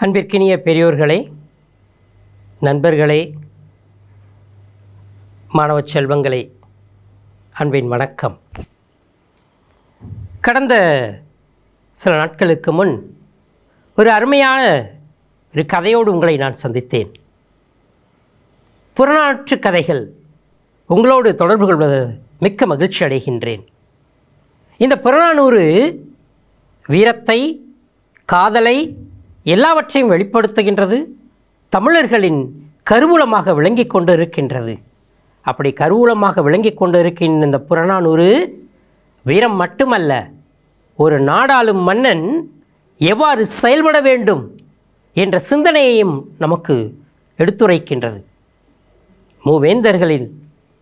அன்பிற்கினிய பெரியோர்களே நண்பர்களே மாணவ செல்வங்களே அன்பின் வணக்கம். கடந்த சில நாட்களுக்கு முன் ஒரு அருமையான ஒரு கதையோடு உங்களை நான் சந்தித்தேன். புறநாற்று கதைகள் உங்களோடு தொடர்பு கொள்வது மிக்க மகிழ்ச்சி அடைகின்றேன். இந்த புறநானூறு வீரத்தை காதலை எல்லாவற்றையும் வெளிப்படுத்துகின்றது தமிழர்களின் கருவூலமாக விளங்கிக் கொண்டு இருக்கின்றது அப்படி கருவூலமாக விளங்கிக் கொண்டு இருக்கின்ற இந்த புறநானூறு வீரம் மட்டுமல்ல ஒரு நாடாளும் மன்னன் எவ்வாறு செயல்பட வேண்டும் என்ற சிந்தனையையும் நமக்கு எடுத்துரைக்கின்றது. மூவேந்தர்களின்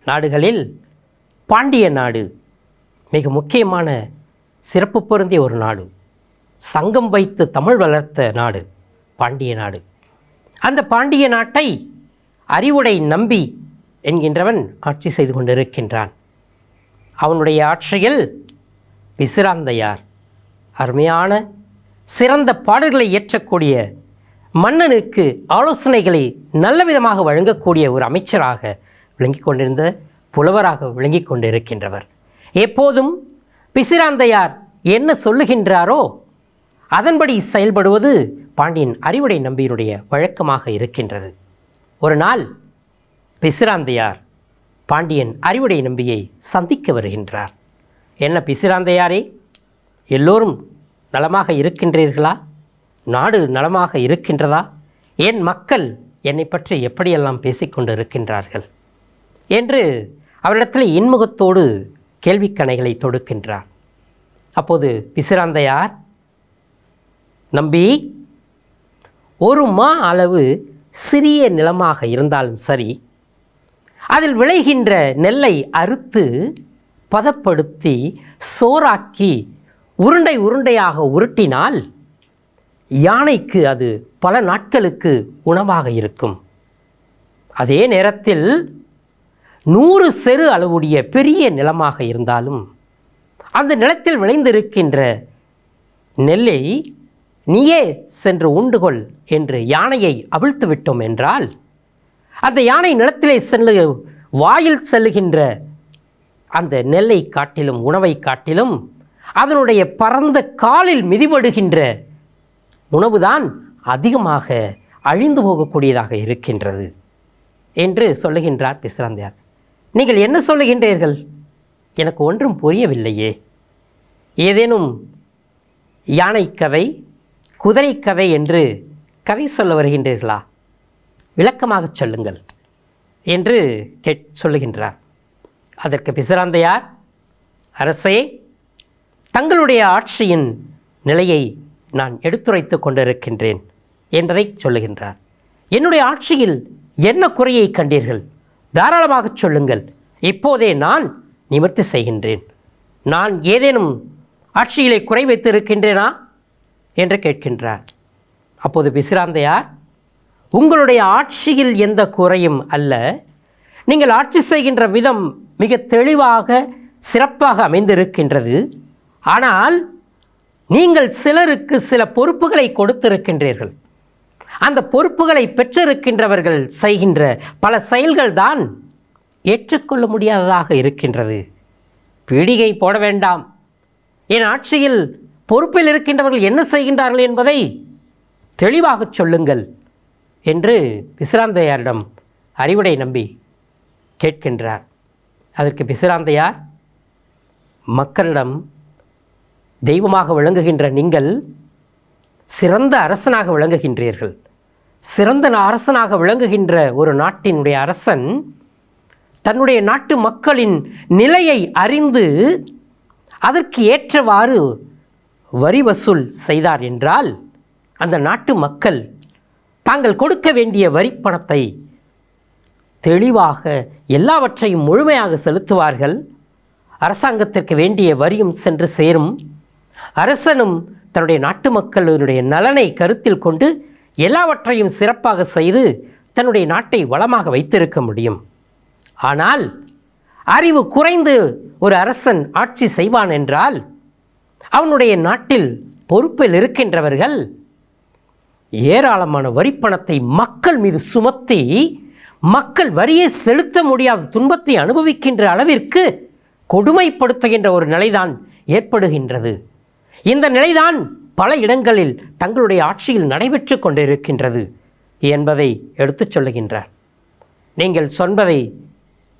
நாடுகளில் பாண்டிய நாடு மிக முக்கியமான சிறப்பு பொருந்திய ஒரு நாடு. சங்கம் வைத்து தமிழ் வளர்த்த நாடு பாண்டிய நாடு. அந்த பாண்டிய நாட்டை அறிவுடை நம்பி என்கின்றவன் ஆட்சி செய்து கொண்டிருக்கின்றான். அவனுடைய ஆட்சியில் விசிராந்தையார் அருமையான சிறந்த பாடல்களை இயற்றக்கூடிய மன்னனுக்கு ஆலோசனைகளை நல்ல விதமாக வழங்கக்கூடிய ஒரு அமைச்சராக விளங்கிக் கொண்டிருந்த புலவராக விளங்கி கொண்டிருக்கின்றவர். எப்போதும் பிசிராந்தையார் என்ன சொல்லுகின்றாரோ அதன்படி செயல்படுவது பாண்டியன் அறிவுடை நம்பியினுடைய வழக்கமாக இருக்கின்றது. ஒரு நாள் பிசிராந்தையார் பாண்டியன் அறிவுடை நம்பியை சந்திக்க வருகின்றார். என்ன பிசிராந்தையாரே எல்லோரும் நலமாக இருக்கின்றீர்களா? நாடு நலமாக இருக்கின்றதா? என் மக்கள் என்னை பற்றி எப்படியெல்லாம் பேசிக்கொண்டு இருக்கின்றார்கள் என்று அவரிடத்தில் இன்முகத்தோடு கேள்விக்கணைகளை தொடுக்கின்றார். அப்போது பிசிராந்தையார் நம்பி ஒரு மா அளவு சிறிய நிலமாக இருந்தாலும் சரி அதில் விளைகின்ற நெல்லை அறுத்து பதப்படுத்தி சோறாக்கி உருண்டை உருண்டையாக உருட்டினால் யானைக்கு அது பல நாட்களுக்கு உணவாக இருக்கும். அதே நேரத்தில் நூறு செரு அளவுடைய பெரிய நிலமாக இருந்தாலும் அந்த நிலத்தில் விளைந்திருக்கின்ற நெல்லை நீயே சென்று உண்டுகொள் என்று யானையை அவிழ்த்து விட்டோம் என்றால் அந்த யானை நிலத்திலே செல்லு வாயில் செல்லுகின்ற அந்த நெல்லை காட்டிலும் உணவை காட்டிலும் அதனுடைய பரந்த காலில் மிதிபடுகின்ற உணவுதான் அதிகமாக அழிந்து போகக்கூடியதாக இருக்கின்றது என்று சொல்லுகின்றார் பிஸ்ராந்தையார். நீங்கள் என்ன சொல்லுகின்றீர்கள்? எனக்கு ஒன்றும் புரியவில்லையே. ஏதேனும் யானை கதை குதிரை கதை என்று கதை சொல்ல வருகின்றீர்களா? விளக்கமாகச் சொல்லுங்கள் என்று கேட் சொல்லுகின்றார். அதற்கு பிசிராந்தையார் அரசே தங்களுடைய ஆட்சியின் நிலையை நான் எடுத்துரைத்து கொண்டிருக்கின்றேன் என்பதை சொல்லுகின்றார். என்னுடைய ஆட்சியில் என்ன குறையை கண்டீர்கள்? தாராளமாகச் சொல்லுங்கள். இப்போதே நான் நிவர்த்தி செய்கின்றேன். நான் ஏதேனும் ஆட்சியிலே குறை வைத்திருக்கின்றேனா? என்று கேட்கின்றார். அப்போது பிசிராந்தையார் உங்களுடைய ஆட்சியில் எந்த குறையும் அல்ல. நீங்கள் ஆட்சி செய்கின்ற விதம் மிக தெளிவாக சிறப்பாக அமைந்திருக்கின்றது. ஆனால் நீங்கள் சிலருக்கு சில பொறுப்புகளை கொடுத்திருக்கின்றீர்கள். அந்த பொறுப்புகளை பெற்றிருக்கின்றவர்கள் செய்கின்ற பல செயல்கள் தான் ஏற்றுக்கொள்ள முடியாததாக இருக்கின்றது. பீடிகை போட வேண்டாம். என் ஆட்சியில் பொறுப்பில் இருக்கின்றவர்கள் என்ன செய்கின்றார்கள் என்பதை தெளிவாகச் சொல்லுங்கள் என்று விசிராந்தையாரிடம் அறிவுடை நம்பி கேட்கின்றார். அதற்கு பிசிராந்தையார் மக்களிடம் தெய்வமாக விளங்குகின்ற நீங்கள் சிறந்த அரசனாக விளங்குகின்றீர்கள். சிறந்த அரசனாக விளங்குகின்ற ஒரு நாட்டினுடைய அரசன் தன்னுடைய நாட்டு மக்களின் நிலையை அறிந்து அதற்கு ஏற்றவாறு வரி வசூல் செய்தார் என்றால் அந்த நாட்டு மக்கள் தாங்கள் கொடுக்க வேண்டிய வரி பணத்தை தெளிவாக எல்லாவற்றையும் முழுமையாக செலுத்துவார்கள். அரசாங்கத்திற்கு வேண்டிய வரியும் சென்று சேரும். அரசனும் தன்னுடைய நாட்டு மக்களுடைய நலனை கருத்தில் கொண்டு எல்லாவற்றையும் சிறப்பாக செய்து தன்னுடைய நாட்டை வளமாக வைத்திருக்க முடியும். ஆனால் அறிவு குறைந்து ஒரு அரசன் ஆட்சி செய்வான் என்றால் அவனுடைய நாட்டில் பொறுப்பில் இருக்கின்றவர்கள் ஏராளமான வரிப்பணத்தை மக்கள் மீது சுமத்தி மக்கள் வரியை செலுத்த முடியாத துன்பத்தை அனுபவிக்கின்ற அளவிற்கு கொடுமைப்படுத்துகின்ற ஒரு நிலைதான் ஏற்படுகின்றது. இந்த நிலைதான் பல இடங்களில் தங்களுடைய ஆட்சியில் நடைபெற்று கொண்டிருக்கின்றது என்பதை எடுத்துச் சொல்லுகின்றார். நீங்கள் சொன்பதை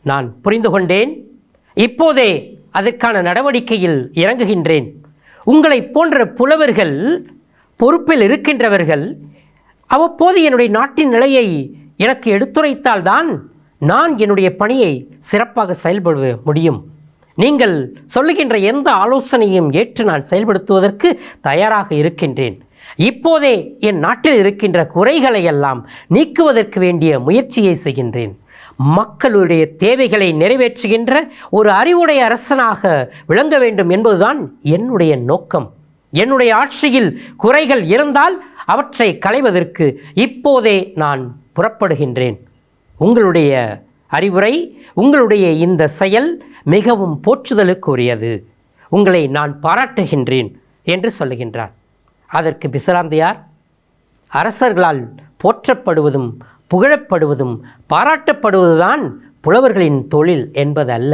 நான் புரிந்து கொண்டேன். இப்போதே அதற்கான நடவடிக்கையில் இறங்குகின்றேன். உங்களை போன்ற புலவர்கள் பொறுப்பில் இருக்கின்றவர்கள் அவ்வப்போது என்னுடைய நாட்டின் நிலையை எனக்கு எடுத்துரைத்தால்தான் நான் என்னுடைய பணியை சிறப்பாக செயல்பட முடியும். நீங்கள் சொல்லுகின்ற எந்த ஆலோசனையும் ஏற்று நான் செயல்படுத்துவதற்கு தயாராக இருக்கின்றேன். இப்போதே என் நாட்டில் இருக்கின்ற குறைகளை எல்லாம் நீக்குவதற்கு வேண்டிய முயற்சியை செய்கின்றேன். மக்களுடைய தேவைகளை நிறைவேற்றுகின்ற ஒரு அறிவுடைய அரசனாக விளங்க வேண்டும் என்பதுதான் என்னுடைய நோக்கம். என்னுடைய ஆட்சியில் குறைகள் இருந்தால் அவற்றை களைவதற்கு இப்போதே நான் புறப்படுகின்றேன். உங்களுடைய அறிவுரை உங்களுடைய இந்த செயல் மிகவும் போற்றுதலுக்குரியது. உங்களை நான் பாராட்டுகின்றேன் என்று சொல்லுகின்றார். அதற்கு பிசராந்தையார் அரசர்களால் போற்றப்படுவதும் புகழப்படுவதும் பாராட்டப்படுவதுதான் புலவர்களின் தொழில் என்பதல்ல.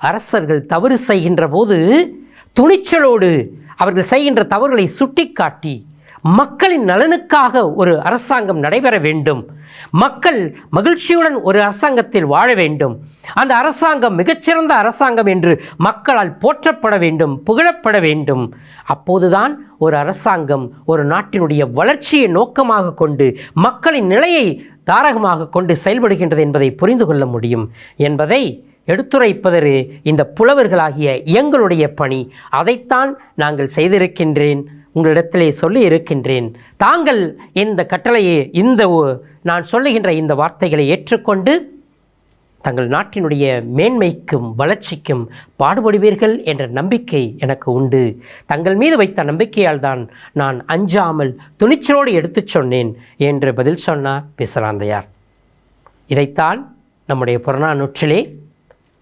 அரசர்கள் தவறு செய்கின்ற போது துணிச்சலோடு அவர்கள் செய்கின்ற தவறுகளை சுட்டிக்காட்டி மக்களின் நலனுக்காக ஒரு அரசாங்கம் நடைபெற வேண்டும். மக்கள் மகிழ்ச்சியுடன் ஒரு அரசாங்கத்தில் வாழ வேண்டும். அந்த அரசாங்கம் மிகச்சிறந்த அரசாங்கம் என்று மக்களால் போற்றப்பட வேண்டும் புகழப்பட வேண்டும். அப்போதுதான் ஒரு அரசாங்கம் ஒரு நாட்டினுடைய வளர்ச்சியை நோக்கமாக கொண்டு மக்களின் நிலையை தாரகமாக கொண்டு செயல்படுகின்றது என்பதை புரிந்து கொள்ள முடியும். என்பதை எடுத்துரைப்பதற்கு இந்த புலவர்களாகிய எங்களுடைய பணி. அதைத்தான் நாங்கள் செய்திருக்கின்றேன். உங்களிடத்திலே சொல்லி இருக்கின்றேன் தாங்கள் இந்த கட்டளையை இந்த ஒ- நான் சொல்லுகின்ற இந்த வார்த்தைகளை ஏற்றுக்கொண்டு தங்கள் நாட்டினுடைய மேன்மைக்கும் வளர்ச்சிக்கும் பாடுபடுவீர்கள் என்ற நம்பிக்கை எனக்கு உண்டு. தங்கள் மீது வைத்த நம்பிக்கையால் தான் நான் அஞ்சாமல் துணிச்சலோடு எடுத்துச் சொன்னேன் என்று பதில் சொன்னார் பிசராந்தையார் இதைத்தான் நம்முடைய புறநானூற்றிலே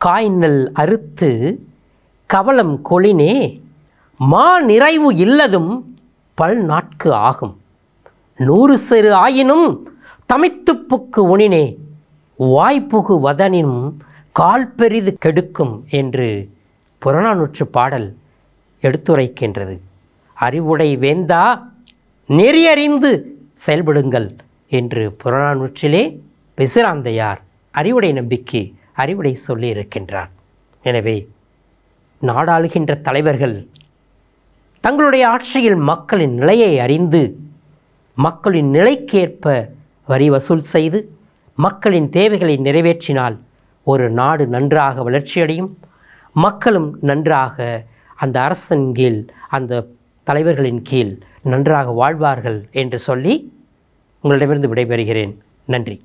காய்நல் அறுத்து கவலம் கொளினே மா நிறைவு இல்லதும் பல் நாட்கு ஆகும். நூறு சிறு ஆயினும் தமித்துப்புக்கு உணினே வாய்ப்புகு வதனினும் கால் பெரிது கெடுக்கும் என்று புறநானூற்று பாடல் எடுத்துரைக்கின்றது. அறிவுடை வேந்தா நெறியறிந்து செயல்படுங்கள் என்று புறநானூற்றிலே பிசிராந்தையார் அறிவுடை நம்பிக்கை அறிவுடை சொல்லியிருக்கின்றார். எனவே நாடாளுகின்ற தலைவர்கள் தங்களுடைய ஆட்சியில் மக்களின் நிலையை அறிந்து மக்களின் நிலைக்கேற்ப வரி வசூல் செய்து மக்களின் தேவைகளை நிறைவேற்றினால் ஒரு நாடு நன்றாக வளர்ச்சியடையும். மக்களும் நன்றாக அந்த அரசன் கீழ் அந்த தலைவர்களின் கீழ் நன்றாக வாழ்வார்கள் என்று சொல்லி உங்களிடமிருந்து விடைபெறுகிறேன். நன்றி.